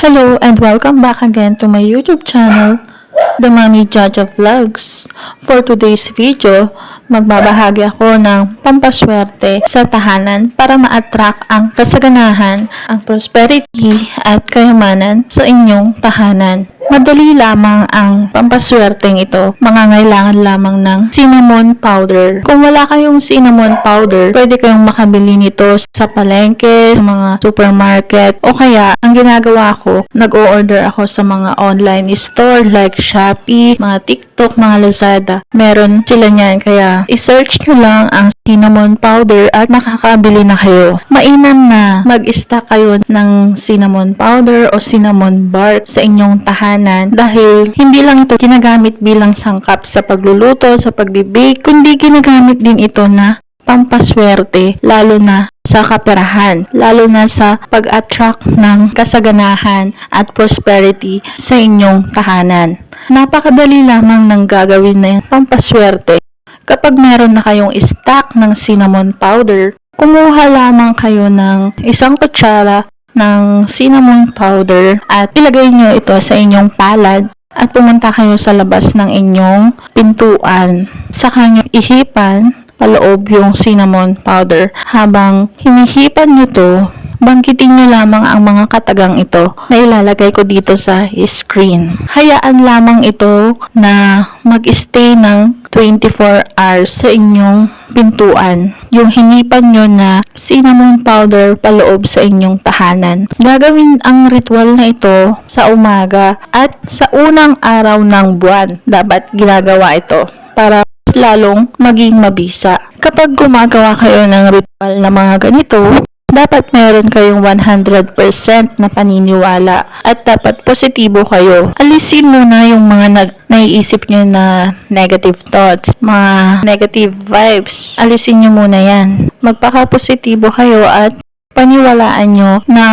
Hello and welcome back again to my YouTube channel, The Mommy Jaja Vlogs. For today's video, magbabahagi ako ng pampaswerte sa tahanan para ma-attract ang kasaganahan, ang prosperity at kayamanan sa inyong tahanan. Madali lamang ang pampaswerteng ito. Mangangailangan lamang ng cinnamon powder. Kung wala kayong cinnamon powder, pwede kayong makabili nito sa palengke, sa mga supermarket, o kaya ang ginagawa ko, nag-o-order ako sa mga online store like Shopee, mga TikTok, mga Lazada. Meron sila niyan, kaya i-search nyo lang ang cinnamon powder at makakabili na kayo. Mainam na mag-stock kayo ng cinnamon powder o cinnamon bark sa inyong tahanan dahil hindi lang ito ginagamit bilang sangkap sa pagluluto, sa pag-bake, kundi ginagamit din ito na pampaswerte lalo na sa kaperahan, lalo na sa pag-attract ng kasaganahan at prosperity sa inyong tahanan. Napakadali lamang ng gagawin na pampaswerte Kapag meron na kayong stock ng cinnamon powder, kumuha lamang kayo ng isang kutsara ng cinnamon powder at ilagay nyo ito sa inyong palad at pumunta kayo sa labas ng inyong pintuan. Saka nyo ihipan paloob yung cinnamon powder. Habang hinihipan nyo to, bangkitin nyo lamang ang mga katagang ito na ilalagay ko dito sa screen. Hayaan lamang ito na mag-stay ng 24 hours sa inyong pintuan. Yung hinipan nyo na cinnamon powder paloob sa inyong tahanan. Gagawin ang ritual na ito sa umaga at sa unang araw ng buwan. Dapat ginagawa ito para lalong maging mabisa. Kapag gumagawa kayo ng ritual na mga ganito, dapat meron kayong 100% na paniniwala at dapat positibo kayo. Alisin muna yung mga nag naiisip nyo na negative thoughts, mga negative vibes. Alisin nyo muna yan. Magpaka-positibo kayo at paniwalaan nyo na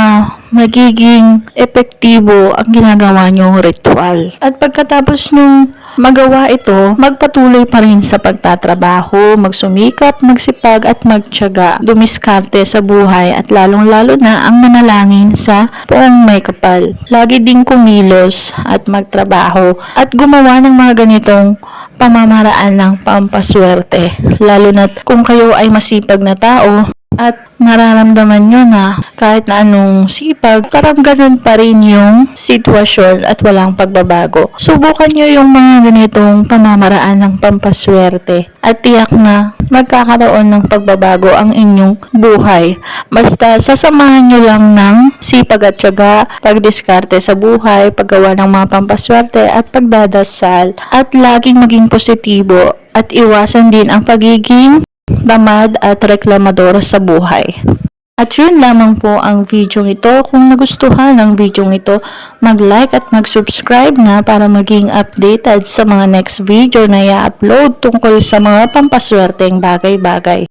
magiging epektibo ang ginagawa nyong ritual. At pagkatapos nung magawa ito, magpatuloy pa rin sa pagtatrabaho, magsumikap, magsipag at magtyaga, dumiskarte sa buhay at lalong-lalo na ang manalangin sa poong may kapal. Lagi ding kumilos at magtrabaho at gumawa ng mga ganitong pamamaraan ng pampaswerte. Lalo na kung kayo ay masipag na tao, at nararamdaman nyo na kahit na anong sipag, parang ganun pa rin yung sitwasyon at walang pagbabago. Subukan nyo yung mga ganitong pamamaraan ng pampaswerte at tiyak na magkakaroon ng pagbabago ang inyong buhay. Basta sasamahan nyo lang ng sipag at tiyaga, pagdiskarte sa buhay, paggawa ng mga pampaswerte at pagdadasal at laging maging positibo at iwasan din ang pagiging tamad at reklamador sa buhay. At yun lamang po ang video ito. Kung nagustuhan ang video ito, mag-like at mag-subscribe na para maging updated sa mga next video na i-upload tungkol sa mga pampaswerteng bagay-bagay.